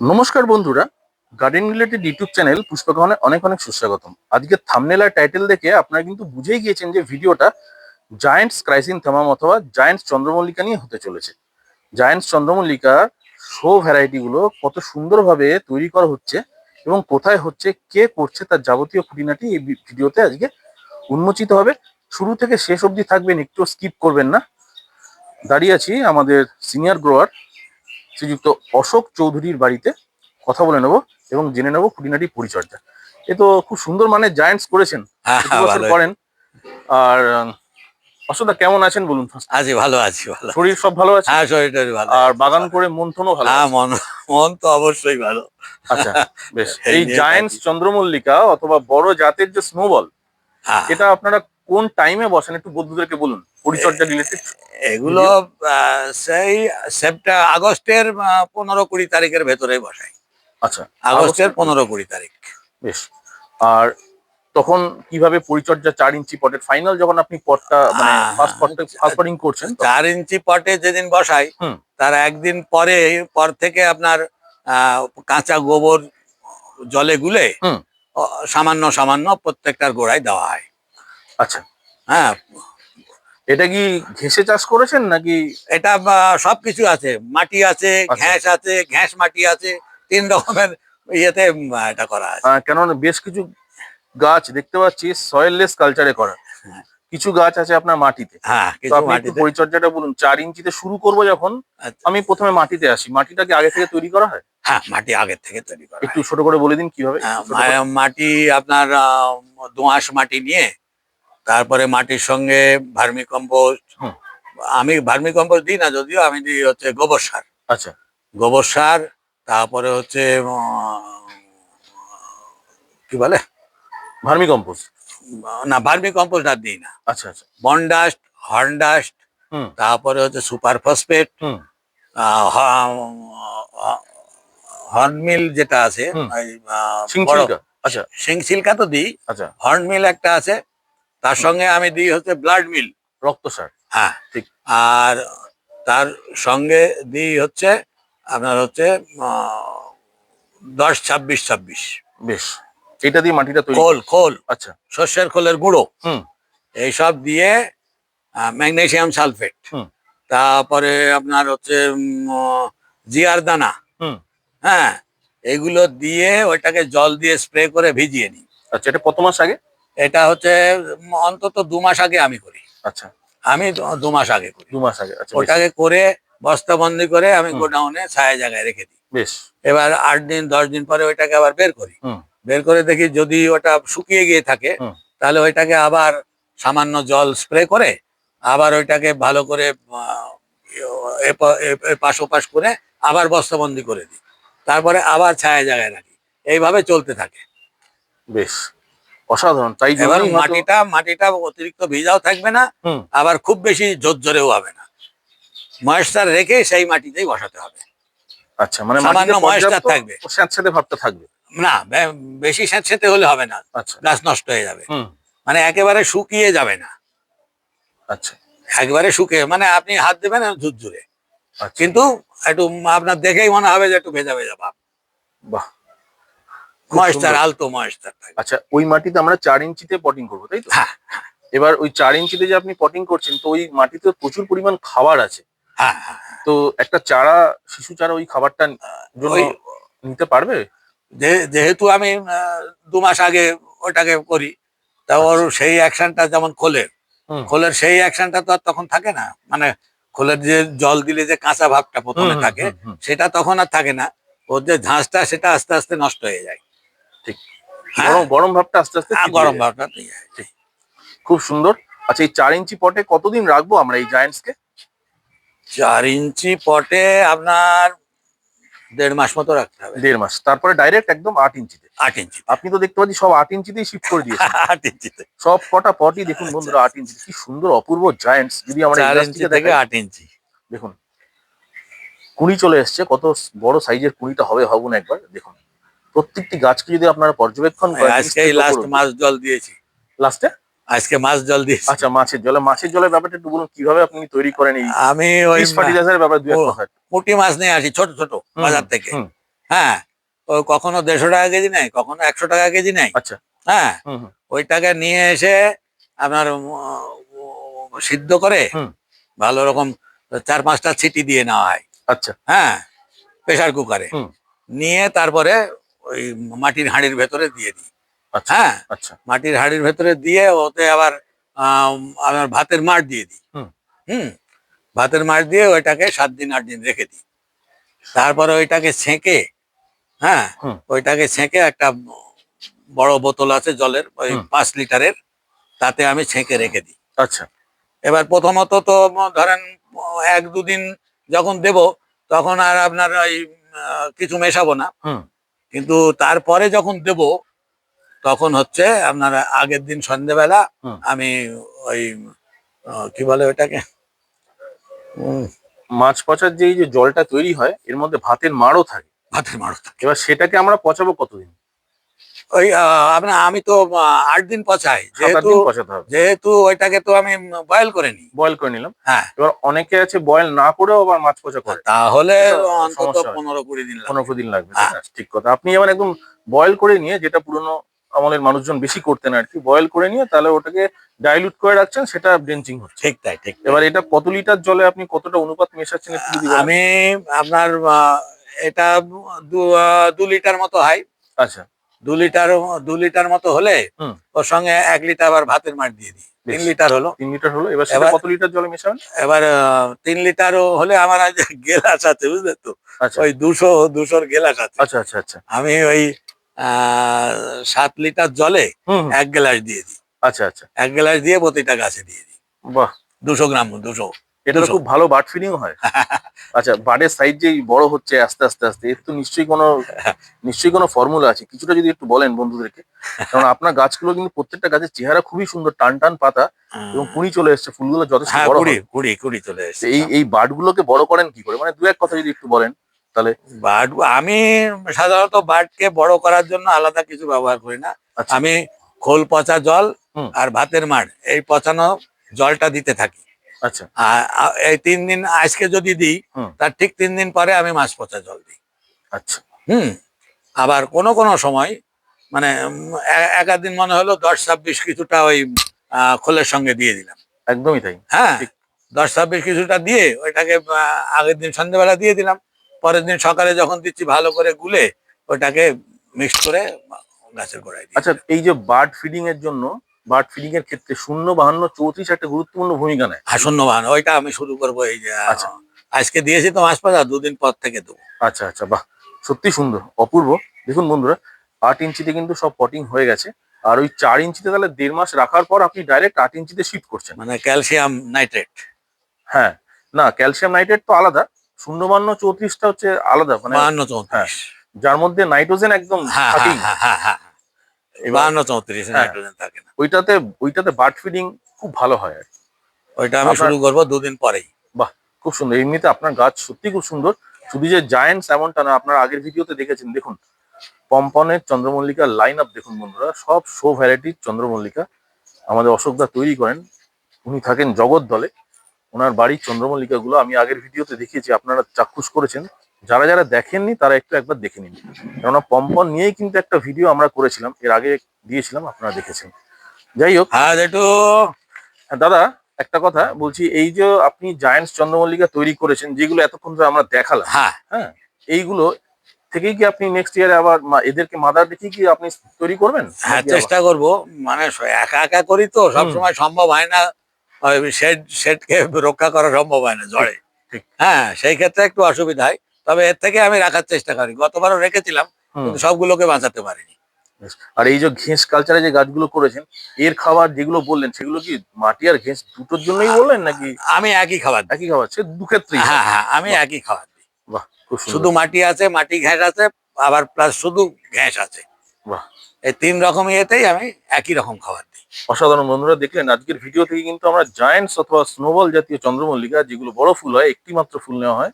নমস্কার বন্ধুরা garden related YouTube channel পুষ্পকহনে অনেক অনেক সুস্বাগতম। আজকে থামনেল আর টাইটেল দেখে আপনারা কিন্তু বুঝেই গিয়েছেন যে ভিডিওটা জায়ান্টস ক্রাইসিন থামাম অথবা জায়ান্টস চন্দ্রমল্লিকা নিয়ে হতে চলেছে। জায়ান্টস চন্দ্রমল্লিকা শো ভ্যারাইটিগুলো কত সুন্দরভাবে তৈরি করা হচ্ছে এবং কোথায় হচ্ছে, কে করছে তার যাবতীয় খুঁটিনাটি এই ভিডিওতে আজকে উন্মোচিত হবে। শুরু থেকে শেষ অবধি থাকবেন, একটু স্কিপ করবেন না। দাঁড়িয়ে আছি আমাদের সিনিয়র গ্রোয়ার শ্রীযুক্ত অশোক চৌধুরীর বাড়িতে কথা বলে নেব এবং জেনে নেব খুঁটিনাটি পরিচর্যা। এ তো খুব সুন্দর মানে জায়ান্টস করেছেন। হ্যাঁ ভালো। করেন। আর অশোকদা কেমন আছেন বলুন? আছি ভালো আছি ভালো শরীর সব ভালো আছে? হ্যাঁ শরীর টরীর ভালো আর। বাগান করে মন থনও ভালো হ্যাঁ মন মন তো অবশ্যই ভালো। আচ্ছা বেশ। এই এই জায়ান্টস চন্দ্রমল্লিকা অথবা বড় জাতের যে স্নোবল হ্যাঁ। এটা আপনারা কোন টাইমে বসেন? একটু বন্ধুদেরকে বলুন পরিচর্যা রিলেটেড এগুলো সেই সেপ্টা আগস্টের পনেরো কুড়ি তারিখের ভেতরে বসাই। আচ্ছা আগস্টের পনেরো কুড়ি তারিখ। বেশ। আর তখন কীভাবে পরিচর্যা চার ইঞ্চি পটের ফাইনাল যখন আপনি পটটা মানে ফার্স্ট পটটা ফার্স্ট পটিং করছেন চার ইঞ্চি পটে যেদিন বসাই। তার একদিন পরে পর থেকে আপনার আহ, কাঁচা গোবর জলে গুলে সামান্য সামান্য প্রত্যেকটার গোড়ায় দেওয়া হয়। আচ্ছা। হ্যাঁ এটা কি ঘেসে চাষ করেছেন নাকি? এটা সবকিছু আছে। মাটি আছে আচ্ছা। ঘ্যাস আছে ঘ্যাস মাটি আছে তিন রকমের ইয়েতে এটা করা আছে। কেননা বেশ কিছু গাছ দেখতে পাচ্ছি সয়েললেস কালচারে করা। হ্যাঁ। কিছু গাছ আছে আপনার মাটিতে। হ্যাঁ পরিচর্যাটা বলুন চার ইঞ্চিতে শুরু করব যখন আচ্ছা। আমি প্রথমে মাটিতে আসি। মাটিটাকে আগে থেকে তৈরি করা হয়? হ্যাঁ মাটি আগের থেকে তৈরি করা একটু ছোট করে বলে দিন কীভাবে? হ্যাঁ, মাটি আপনার দোআঁশ মাটি নিয়ে তারপরে মাটির সঙ্গে ভার্মি কম্পোস্ট। আমি ভার্মি কম্পোস্ট দিই না যদিও আমি দিই হচ্ছে গোবর সার। আচ্ছা। গোবর সার তারপরে হচ্ছে কি বলে? ভার্মি কম্পোস্ট না ভার্মি কম্পোস্ট আর দিই না। আচ্ছা আচ্ছা। বনডাস্ট হর্নডাস্ট হুম। তারপরে হচ্ছে সুপার ফসফেট হর্নমিল যেটা আছে আহ, আচ্ছা। সিংসিলকা তো দিই। আচ্ছা। হর্নমিল একটা আছে তার সঙ্গে আমি দিই হচ্ছে ব্লাড মিল রক্ত সার। হ্যাঁ। ঠিক। আর তার সঙ্গে দিই হচ্ছে আপনার হচ্ছে দশ ছাব্বিশ ছাব্বিশ। বেশ। এটা দিয়ে মাটিটা তৈরি খোল খোল। আচ্ছা। শস্যের খোলের গুঁড়ো। হুম। এইসব দিয়ে ম্যাগনেসিয়াম সালফেট। তারপরে আপনার হচ্ছে জিয়ার দানা। হুম। হ্যাঁ। এগুলো দিয়ে ওইটাকে জল দিয়ে স্প্রে করে ভিজিয়ে নিই। আচ্ছা এটা কত মাস আগে? এটা হচ্ছে অন্তত দু মাস আগে আমি করি। আচ্ছা। আমি দু- মাস আগে করি। দু মাস আগে আচ্ছা ওটাকে করে বস্তাবন্দি করে আমি গোডাউনে ছায়া জায়গায় রেখে দিই। বেশ। এবার আট দিন দশ দিন পরে ওইটাকে আবার বের করি। বের করে দেখি যদি ওটা শুকিয়ে গিয়ে থাকে তাহলে ওইটাকে আবার সামান্য জল স্প্রে করে আবার ওইটাকে ভালো করে ওপাশ করে আবার বস্তাবন্দি করে দিই। তারপরে আবার ছায়া জায়গায় রাখি। এইভাবে চলতে থাকে। বেশ। অসাধারণ তাই এবার মাটিটা মাটিটা অতিরিক্ত ভিজাও থাকবে না আবার খুব বেশি জোর জোরেও হবে না। ময়েশ্চার রেখে সেই মাটিতেই বসাতে হবে। আচ্ছা মানে সামান্য মাটিতে থাকবে। স্যাঁতস্যাঁতে ভাবটা থাকবে। না বেশি হলে হবে না আচ্ছা। গাছ নষ্ট হয়ে যাবে। মানে একেবারে শুকিয়ে যাবে না। আচ্ছা। একবারে শুকিয়ে মানে আপনি হাত দেবেন ঝুরঝুরে। আচ্ছা। কিন্তু একটু আপনার দেখেই মনে হবে যে একটু ভেজা ভেজা ভাব। বাহ। খুব আলতো ময়েশ্চার আচ্ছা ওই মাটিতে আমরা চার ইঞ্চিতে পটিং করব তাই তো? হ্যাঁ। এবার ওই চার ইঞ্চিতে যে আপনি পটিং করছেন তো ওই মাটিতে প্রচুর পরিমাণ খাবার আছে। হ্যাঁ হ্যাঁ। তো একটা চারা শিশু চারা ওই খাবারটা নিতে পারবে? যেহেতু আমি দু মাস আগে ওটাকে করি তা ওর সেই অ্যাকশনটা যেমন খোলের খোলের সেই অ্যাকশনটা তো আর তখন থাকে না। মানে খোলের যে জল দিলে যে কাঁচা ভাবটা প্রথমে থাকে। সেটা তখন আর থাকে না। ওর যে ঝাঁসটা সেটা আস্তে আস্তে নষ্ট হয়ে যায়। ঠিক। হ্যাঁ। গরম গরম ভাবটা আস্তে আস্তে আর গরম। ভাবটা নিয়ে খুব সুন্দর। আচ্ছা এই চার ইঞ্চি পটে কতদিন রাখব আমরা এই জায়ান্টস কে চার ইঞ্চি পটে আপনার দেড় মাস মতো রাখতে হবে। দেড় মাস। তারপরে ডাইরেক্ট একদম আট ইঞ্চিতে। আট ইঞ্চি। আপনি তো দেখতে পাচ্ছি সব আট ইঞ্চিতেই শিফট করে দিয়েছেন। আট ইঞ্চিতে। সব কটা পটই দেখুন বন্ধুরা আট ইঞ্চি কি সুন্দর অপূর্ব জায়েন্টস যদি আমরা ইঞ্চি থেকে দেখে আট ইঞ্চি। দেখুন কুড়ি চলে এসছে। কত বড় সাইজের কুড়িটা হবে ভাবুন একবার। দেখুন। প্রত্যেকটি গাছকে যদি আপনারা পর্যবেক্ষণ করেন আজকে লাস্ট মাস জল দিয়েছি। লাস্টে আজকে মাছ জল দিয়েছি। আচ্ছা মাছের জলে মাছের জলের ব্যাপারটা একটু বলুন কীভাবে আপনি তৈরি করেন এই আমি ওই ফার্টিলাইজারের ব্যাপারে দুই কথা। পুঁটি মাছ নিয়ে আসি ছোট ছোট বাজার থেকে। হ্যাঁ ও কখনো দেড়শো টাকা কেজি নেয় কখনো একশো টাকা কেজি নেয়। আচ্ছা। হ্যাঁ হুম ওইটাকে নিয়ে এসে আপনার সিদ্ধ করে। ভালো রকম চার পাঁচটা ছিটি দিয়ে নেওয়া হয়। আচ্ছা। হ্যাঁ প্রেসার কুকারে নিয়ে তারপরে ওই মাটির হাঁড়ির ভেতরে দিয়ে দিই। আচ্ছা হ্যাঁ আচ্ছা। মাটির হাঁড়ির ভেতরে দিয়ে ওতে আবার আম, আপনার ভাতের মাঠ দিয়ে দিই। হুম। ভাতের মাঠ দিয়ে ওইটাকে সাত দিন আট দিন রেখে দিই। তারপরে ওইটাকে ছেঁকে হ্যাঁ ওইটাকে ছেঁকে একটা বড় বোতল আছে জলের ওই পাঁচ লিটারের তাতে আমি ছেঁকে রেখে দিই। আচ্ছা। এবার প্রথমত তো ধরেন এক দুদিন যখন দেব তখন আর আপনার ওই কিছু মেশাবো না। কিন্তু তারপরে যখন দেব তখন হচ্ছে আপনার আগের দিন সন্ধ্যেবেলা আমি ওই কি বলে ওটাকে মাছ পচার যে যে জলটা তৈরি হয় এর মধ্যে ভাতের মাড়ও থাকে। ভাতের মাড়ও থাকে। এবার সেটাকে আমরা পচাবো কতদিন? ওই আপনার আমি তো আট দিন পচাই যেহেতু যেহেতু ওইটাকে তো আমি বয়েল করে নিই। বয়েল করে নিলাম। হ্যাঁ। এবার অনেকে আছে বয়েল না করেও আবার মাছ পচা করে। তাহলে অন্তত পনেরো কুড়ি দিন পনেরো দিন লাগবে হ্যাঁ। না? ঠিক কথা। আপনি এবার একদম বয়েল করে নিয়ে যেটা পুরনো আমলের মানুষজন বেশি করতেন আর কি বয়েল করে নিয়ে তাহলে ওটাকে ডাইলুট করে রাখছেন সেটা ড্রেঞ্চিং হচ্ছে। ঠিক তাই ঠিক এবার এটা কত লিটার জলে আপনি কতটা অনুপাত মেশাচ্ছেন একটু যদি আমি আপনার এটা দু লিটার মতো হয়। আচ্ছা। দু লিটার দু লিটার মতো হলে। ওর সঙ্গে এক লিটার আবার ভাতের মাঠ দিয়ে দিই। তিন লিটার হলো। তিন লিটার হলো। এবার কত লিটার জলে মেশাবেন? এবার তিন লিটারও হলে আমার আজ গেলাস আছে বুঝলে তো? আচ্ছা। ওই দুশো দুশোর গেলাস আছে। আচ্ছা আচ্ছা আচ্ছা। আমি ওই সাত লিটার জলে এক গ্লাস দিয়ে দিই। আচ্ছা আচ্ছা। এক গ্লাস দিয়ে প্রতিটা গাছে দিয়ে দিই। বাহ। দুশো গ্রাম দুশো। এটা তো খুব ভালো বার্ড ফিডিং হয়। আচ্ছা বার্ডের সাইজ যেই বড় হচ্ছে আস্তে আস্তে আস্তে এর তো নিশ্চয়ই কোনো নিশ্চয়ই কোনো ফর্মুলা আছে। কিছুটা যদি একটু বলেন বন্ধুদেরকে। কারণ আপনার গাছগুলো কিন্তু প্রত্যেকটা গাছের চেহারা খুবই সুন্দর টান টান পাতা এবং কুড়ি চলে এসছে ফুলগুলো যথেষ্ট হ্যাঁ বড় কুড়ি কুড়ি কুড়ি চলে এসেছে। এই এই বার্ড গুলোকে বড় করেন কি করে? মানে দু এক কথা যদি একটু বলেন তাহলে। বার্ড আমি সাধারণত বার্ডকে বড় করার জন্য আলাদা কিছু ব্যবহার করি না। আচ্ছা। আমি খোল পচা জল। আর ভাতের মাঠ এই পচানো জলটা দিতে থাকি। আচ্ছা। এই তিন দিন আজকে যদি দিই। তার ঠিক তিন দিন পরে আমি মাছ পচা জল দিই। আচ্ছা। হুম। আবার কোনো কোনো সময় মানে উম, এ- এক আধ দিন মনে হলো দশ ছাব্বিশ কিছুটা ওই খোলের সঙ্গে দিয়ে দিলাম। একদমই তাই। হ্যাঁ দশ ছাব্বিশ কিছুটা দিয়ে ওইটাকে আগের দিন সন্ধ্যেবেলা দিয়ে দিলাম। পরের দিন সকালে যখন দিচ্ছি ভালো করে গুলে ওটাকে মিক্স করে গাছের গোড়ায় আচ্ছা এই যে বার্ড ফিডিং এর জন্য বার্ড ফিডিং এর ক্ষেত্রে শূন্য বাহান্ন চৌত্রিশ একটা গুরুত্বপূর্ণ ভূমিকা নেয়। আসন্ন বাহান ওইটা আমি শুরু করব এই যে আচ্ছা। আজকে দিয়েছি তো মাছ পাতা দুদিন পর থেকে দেবো। আচ্ছা আচ্ছা বাহ সত্যি সুন্দর অপূর্ব। দেখুন বন্ধুরা আট ইঞ্চিতে কিন্তু সব পটিং হয়ে গেছে। আর ওই চার ইঞ্চিতে তাহলে দেড় মাস রাখার পর আপনি ডাইরেক্ট আট ইঞ্চিতে শিফট করছেন। মানে ক্যালসিয়াম নাইট্রেট হ্যাঁ না ক্যালসিয়াম নাইট্রেট তো আলাদা। শূন্য বান্ন চৌত্রিশটা হচ্ছে আলাদা মানে বাহান্ন যার মধ্যে নাইট্রোজেন একদম হ্যাঁ হ্যাঁ হ্যাঁ হ্যাঁ হ্যাঁ। বাহান্ন চৌত্রিশ। নাইট্রোজেন থাকে না ওইটাতে ওইটাতে বার্ড ফিডিং খুব ভালো হয় ওইটা আমি শুরু করব দুদিন পরেই। বাহ খুব সুন্দর। এমনিতে আপনার গাছ সত্যি খুব সুন্দর। শুধু যে জায়েন্টস এমনটা না আপনার আগের ভিডিওতে দেখেছেন। দেখুন পম্পনের চন্দ্রমল্লিকার লাইন আপ দেখুন বন্ধুরা। সব শো ভ্যারাইটির চন্দ্রমল্লিকা আমাদের অশোকদা তৈরি করেন। উনি থাকেন জগৎ দলে ওনার বাড়ির চন্দ্রমল্লিকাগুলো আমি আগের ভিডিওতে দেখিয়েছি। আপনারা চাক্ষুষ করেছেন। যারা যারা দেখেননি তারা একটু একবার দেখে নিন। কেননা পম্পন নিয়েই কিন্তু একটা ভিডিও আমরা করেছিলাম এর আগে দিয়েছিলাম আপনারা দেখেছেন। যাই হোক। হ্যাঁ হ্যাঁ, দাদা একটা কথা বলছি এই যে আপনি জায়ান্টস চন্দ্রমল্লিকা তৈরি করেছেন যেগুলো এতক্ষণ ধরে আমরা দেখালাম হ্যাঁ। হ্যাঁ এইগুলো থেকেই কি আপনি নেক্সট ইয়ারে আবার এদেরকে মাদার দেখে কি আপনি তৈরি করবেন? হ্যাঁ চেষ্টা করব মানে একা একা করি তো সবসময় সম্ভব হয় না শেড শেডকে রক্ষা করা সম্ভব হয় না ঠিক। হ্যাঁ সেই ক্ষেত্রে একটু অসুবিধা হয় তবে এর থেকে আমি রাখার চেষ্টা করি। গতবারও রেখেছিলাম সবগুলোকে বাঁচাতে পারিনি। আর এই যে ঘেঁস কালচারে যে গাছগুলো করেছেন এর খাবার যেগুলো বললেন সেগুলো কি মাটি আর ঘেঁস দুটোর জন্যই বললেন নাকি? আমি একই খাবার একই খাবার সে দু ক্ষেত্রেই। হ্যাঁ হ্যাঁ আমি একই খাবার দিই। বাহ শুধু মাটি আছে মাটি ঘ্যাস আছে আবার প্লাস শুধু ঘ্যাস আছে। বাহ। এই তিন রকম ইয়েতেই আমি একই রকম খাবার দিই। অসাধারণ বন্ধুরা দেখলেন আজকের ভিডিও থেকে কিন্তু আমরা জায়ান্টস অথবা স্নোবল জাতীয় চন্দ্রমল্লিকা যেগুলো বড় ফুল হয় একটি মাত্র ফুল নেওয়া হয়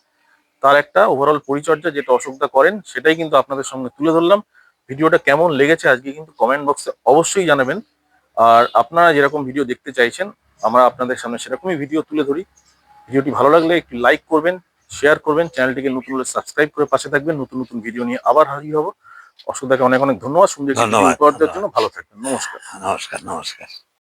তার একটা ওভারঅল পরিচর্যা যেটা অশোকদা করেন সেটাই কিন্তু আপনাদের সঙ্গে তুলে ধরলাম। ভিডিওটা কেমন লেগেছে আজকে কিন্তু কমেন্ট বক্সে অবশ্যই জানাবেন। আর আপনারা যেরকম ভিডিও দেখতে চাইছেন আমরা আপনাদের সামনে সেরকমই ভিডিও তুলে ধরি। ভিডিওটি ভালো লাগলে একটি লাইক করবেন শেয়ার করবেন চ্যানেলটিকে নতুন হলে সাবস্ক্রাইব করে পাশে থাকবেন। নতুন নতুন ভিডিও নিয়ে আবার হাজির হব। অসুবিধাকে অনেক অনেক ধন্যবাদ। সুন্দর। জন্য ভালো থাকবেন। নমস্কার। নমস্কার নমস্কার।